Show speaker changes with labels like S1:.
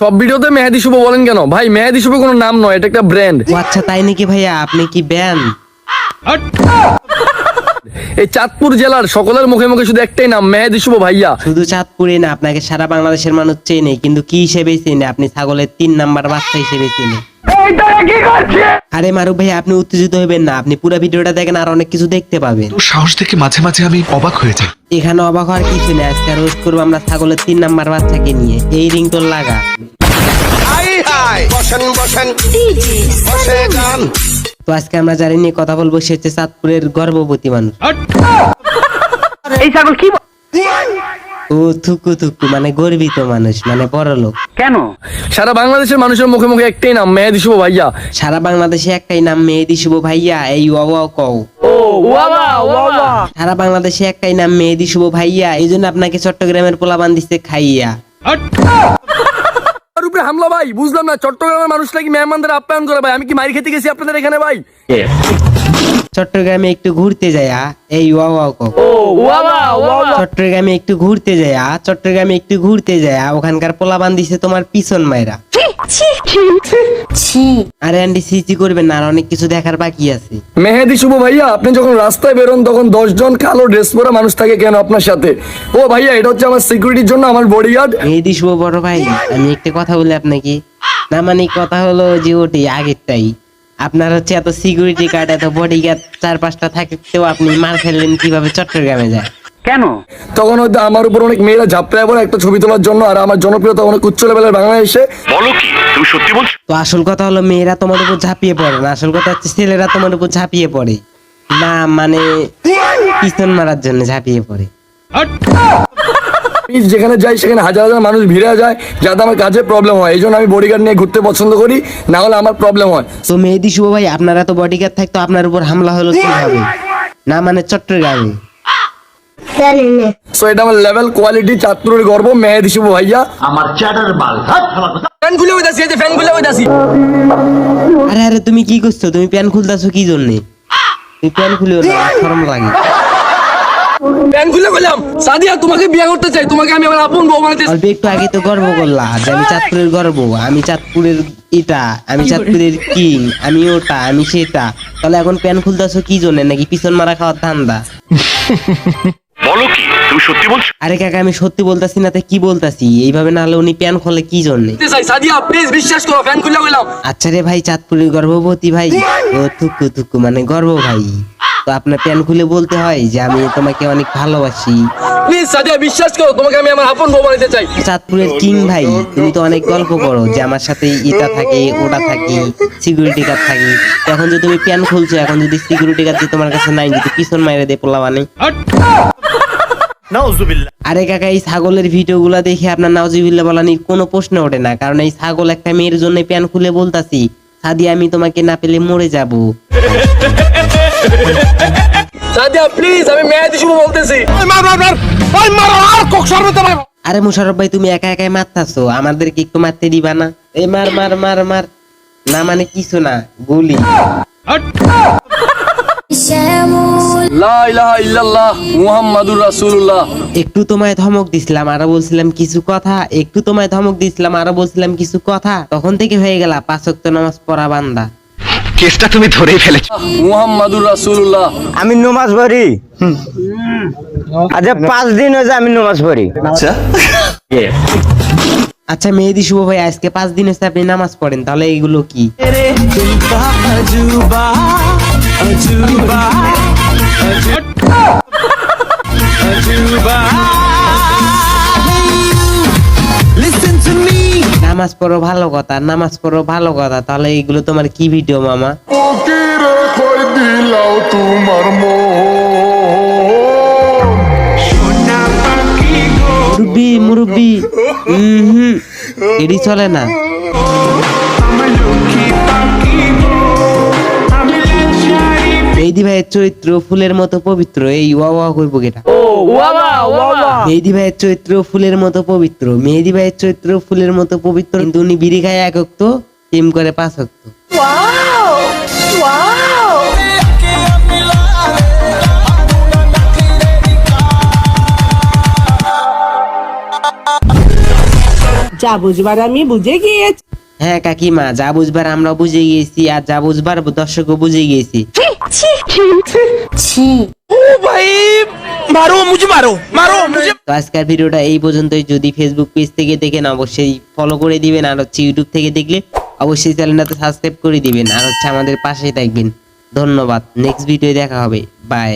S1: সব ভিডিওতে মেহেদি শুভ বলেন কেন? ভাই মেহেদি শুভ কোনো নাম নয় এটা একটা ব্র্যান্ড
S2: আচ্ছা তাই নাকি ভাইয়া? আপনি কি ব্যান
S1: এই চাঁদপুর জেলার সকলের মুখে মুখে শুধু একটাই নাম মেহেদি শুভ ভাইয়া।
S2: শুধু চাঁদপুরে না আপনাকে সারা বাংলাদেশের মানুষ চেনে কিন্তু কি হিসেবে চেনে? আপনি ছাগলের তিন নাম্বার বাচ্চা হিসেবে চেনে। আরে মারুফ ভাই আপনি উত্তেজিত হবেন না আপনি পুরো ভিডিওটা দেখেন আর অনেক কিছু দেখতে পাবেন।
S3: তোর সাহস দেখে মাঝে মাঝে আমি অবাক হয়ে যাই।
S2: এখানে অবাক হওয়ার কিছু নেই আজকে রোজ করব আমরা ছাগলের তিন নাম্বার বাচ্চাকে নিয়ে। এই রিংটোন লাগা।
S4: বসেন বসেন। বসে গান।
S2: তো আজকে আমরা জানি নিয়ে কথা বলব সে হচ্ছে চাঁদপুরের গর্ভবতী মানুষ। ও থুকু থুকু মানে গর্বিত মানুষ মানে বড় লোক।
S1: সারা বাংলাদেশের মানুষের মুখে মুখে একটাই নাম মেহেদি শুভ ভাইয়া।
S2: সারা বাংলাদেশে একটাই নাম মেহেদি শুভ ভাইয়া এই ওয়া কও। সারা বাংলাদেশে একটাই নাম মেহেদি শুভ ভাইয়া এই জন্য আপনাকে চট্টগ্রামের পোলাবান দিচ্ছে খাইয়া।
S1: উপরে হামলা ভাই, বুঝলাম না। চট্টগ্রামের মানুষ নাকি মেহমানদের আপ্যায়ন করে ভাই। আমি কি মারি খেতে গেছি আপনাদের এখানে ভাই?
S2: চট্টগ্রামে একটু ঘুরতে যায়া এই ওয়া কও চট্টগ্রামে একটু ঘুরতে যায়া চট্টগ্রামে একটু ঘুরতে যায়া ওখানকার পোলাবান দিছে তোমার পিছন মায়েরা আরে আন্টি সিচি করবেন না আর অনেক কিছু দেখার বাকি আছে।
S1: মেহেদি শুভ ভাইয়া আপনি যখন রাস্তায় বেরোন তখন দশজন কালো ড্রেস পরা মানুষ থাকে কেন আপনার সাথে? ও ভাইয়া এটা হচ্ছে আমার সিকিউরিটির জন্য আমার বডিগার্ড
S2: মেহেদি শুভ বড় ভাই আমি একটা কথা বলি আপনাকে। না মানে কথা হলো যে ওটি আগেরটাই। আপনার হচ্ছে এত সিকিউরিটি গার্ড এত বডি গার্ড চার পাঁচটা থাকতেও আপনি মার খেললেন কীভাবে চট্টগ্রামে যায়? কেন?
S1: তখন হয়তো আমার উপর অনেক মেয়েরা ঝাপড়ায় পড়ে একটা ছবি তোলার জন্য আর আমার জনপ্রিয়তা অনেক উচ্চ লেভেলের বাংলাদেশে
S2: তো আসল কথা হলো মেয়েরা তোমার উপর ঝাঁপিয়ে পড়ে না আসল কথা হচ্ছে ছেলেরা তোমার উপর ঝাঁপিয়ে পড়ে। না মানে পিছন মারার জন্য ঝাঁপিয়ে পড়ে।
S1: আমি যেখানে যাই সেখানে হাজার হাজার মানুষ ভিড়ে যায় যাতে আমার কাজে প্রবলেম হয়। এই জন্য আমি বডিগার্ড নিয়ে ঘুরতে পছন্দ করি না হলে আমার প্রবলেম হয়।
S2: তো মেহেদি শুভ ভাই আপনারা তো বডি গার্ড থাকতো আপনার উপর হামলা হলো কীভাবে? না মানে চট্টগ্রামে?
S1: সো এটা আমার লেভেল কোয়ালিটি গর্ব মেহেদি শুভ ভাইয়া। ফ্যান খুলে হইতাছি এই যে ফ্যান খুলে হইতাছি
S2: আরে আরে তুমি কি করছ? তুমি প্যান খুলতেছো কি জন্যে? তুমি প্যান খুলিও না শরম লাগে।
S1: খুলে বললাম সাদিয়া তোমাকে বিয়ে করতে চাই তোমাকে আমি আমার আপন বউ বানাতে
S2: অল্প একটু আগে তো গর্ব করলা যে আমি চাঁদপুরের গর্ব আমি চাঁদপুরের এটা আমি চাঁদপুরের কিং আমি ওটা আমি সেটা। তাহলে এখন প্যান খুলতেছো কি জন্য? নাকি পিছন মারা খাওয়ার ধান্দা? আরে কাকা আমি সত্যি বলতাছি না তো কি বলতাছি? এইভাবে না হলে উনি প্যান খোলে কি জন্যে?
S1: চাই সাদিয়া প্লিজ বিশ্বাস করো ফ্যান খুলে বললাম।
S2: আচ্ছা রে ভাই চাঁদপুরের গর্ভবতী ভাই। ও থুকু থুকু মানে গর্ব ভাই। তো আপনার প্যান খুলে বলতে হয় যে আমি তোমাকে অনেক ভালোবাসি।
S1: প্লিজ সাদিয়া বিশ্বাস করো তোমাকে আমি আমার আপন বউ বানাতে চাই।
S2: চাঁদপুরের কিং ভাই তুমি তো অনেক গল্প করো যে আমার সাথে এটা থাকে ওটা থাকে সিকিউরিটি গার্ড থাকে। এখন যদি তুমি প্যান খুলছো এখন যদি সিকিউরিটি গার্ড তোমার কাছে নাই যদি পিছন মাইরে দে পোলা মানে আরে কাকা এই ছাগলের ভিডিও গুলা দেখে আপনার নাওজিবিল্লা বলানির কোনো প্রশ্ন ওঠে না কারণ এই ছাগল একটা মেয়ের জন্য প্যান খুলে বলতাছি সাদি আমি তোমাকে না পেলে মরে যাব।
S1: সাদিয়া প্লিজ আমি মেহেদি শুভ বলতেছি।
S2: আরে মুশারফ ভাই তুমি একা একাই মারতাছো। আমাদেরকে একটু মারতে দিবা না? এই মার মার মার মার। না মানে কিছু না গুলি।
S1: লা ইলাহা ইল্লাল্লাহ মুহাম্মাদুর রাসূলুল্লাহ।
S2: একটু তোমায় ধমক দিছিলাম আরও বলছিলাম কিছু কথা। একটু তোমায় ধমক দিছিলাম আরও বলছিলাম কিছু কথা। তখন থেকে হয়ে গেল পাঁচ ওয়াক্ত নামাজ পড়া বান্দা।
S3: কেসটা তুমি ধরেই ফেলেছ।
S1: মুহাম্মাদুর রাসূলুল্লাহ।
S5: আমি নমাজ পড়ি। আচ্ছা পাঁচ দিন হয়েছে আমি নমাজ পড়ি।
S2: আচ্ছা। আচ্ছা মেহেদি শুভ ভাই আজকে পাঁচ দিন হচ্ছে আপনি নামাজ পড়েন তাহলে এগুলো কি? নামাজ পড়ো ভালো কথা নামাজ পড়ো ভালো কথা তাহলে এগুলো তোমার কি ভিডিও মামা? মুরব্বি মুরব্বি। হুম এটি চলে না? মেহেদি ভাইয়ের চরিত্র ফুলের মতো পবিত্র। এই ওয়া ওয়া কইব কেটা? মেহেদি ভাইয়ের চরিত্র ফুলের মতো পবিত্র। মেহেদি ভাইয়ের চরিত্র ফুলের মতো পবিত্র। কিন্তু উনি বিড়ি খায় একক তো টিম করে পাঁচ
S6: যা বুঝবার আমি বুঝে গিয়েছি।
S2: হ্যাঁ কাকিমা যা বুঝবার আমরা বুঝে গিয়েছি আর যা বুঝবার দর্শকও বুঝে গিয়েছি। তো আজকের ভিডিওটা এই পর্যন্তই। যদি ফেসবুক পেজ থেকে দেখেন অবশ্যই ফলো করে দিবেন। আর হচ্ছে ইউটিউব থেকে দেখলে অবশ্যই চ্যানেলটাতে সাবস্ক্রাইব করে দিবেন। আর হচ্ছে আমাদের পাশেই থাকবেন। ধন্যবাদ। নেক্সট ভিডিও দেখা হবে। বাই